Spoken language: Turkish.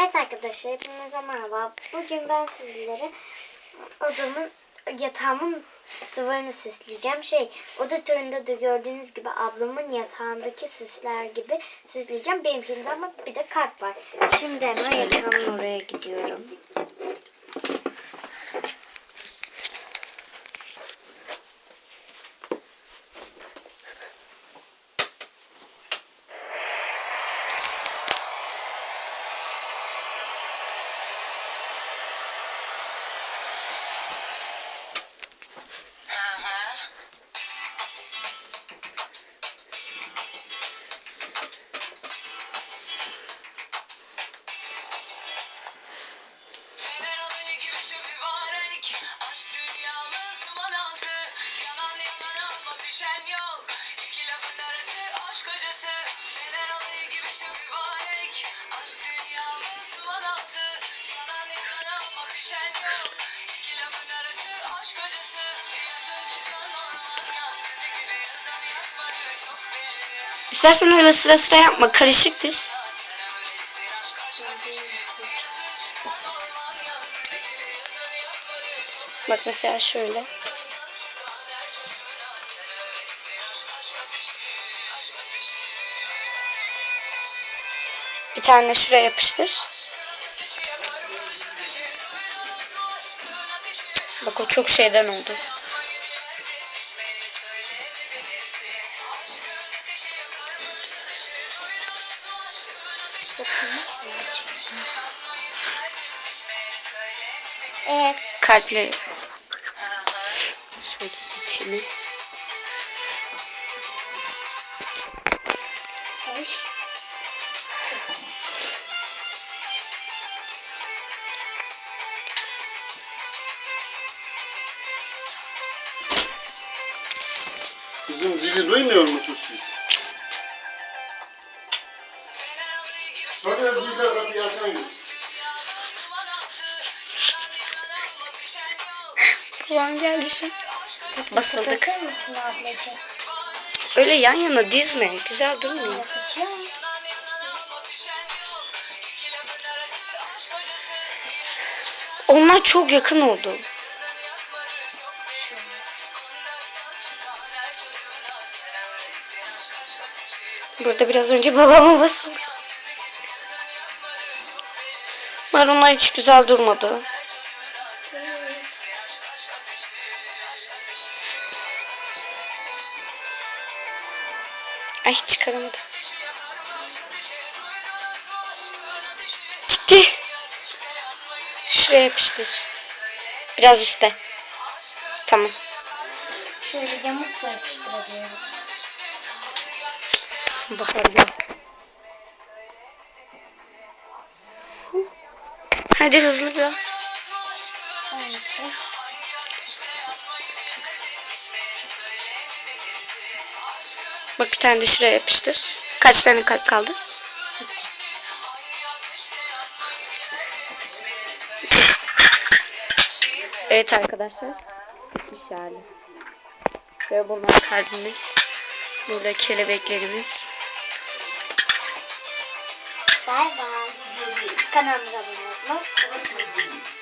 Evet arkadaşlar hepinize merhaba. Bugün ben sizlere odamın yatağımın duvarını süsleyeceğim. Şey oda turunda da gördüğünüz gibi ablamın yatağındaki süsler gibi süsleyeceğim. Benimkinde ama bir de kalp var. Şimdi hemen yatağımın oraya gidiyorum. İstersen öyle sıra sıra yapma. Karışık diz. Bak mesela şöyle. Bir tane şuraya yapıştır. Bak o çok şeyden oldu. Evet. Kalpli. Şöyle. Hoş. Kızım zili duymuyor musunuz siz? Sonra kapıyı açan yok. Kulağım geldi an. Basıldık. Bakar mısın ablacığım? Öyle yan yana dizme. Güzel durmuyor. Onlar çok yakın oldu. Burada biraz önce babama basıldı. Var onlar hiç güzel durmadı. Ay çıkaramadım. Gitti. Şuraya yapıştır. Biraz üstte. Tamam. Şöyle yamukla yapıştırabiliyorum. Bakalım. Hadi hızlı biraz. Bak bir tane de şuraya yapıştır. Kaç tane kalp kaldı? Evet arkadaşlar. Bir şahane. Şöyle bunlar kalbimiz. Burada kelebeklerimiz. Bay bay. Kanalımıza abone Nossa, como é que bonito.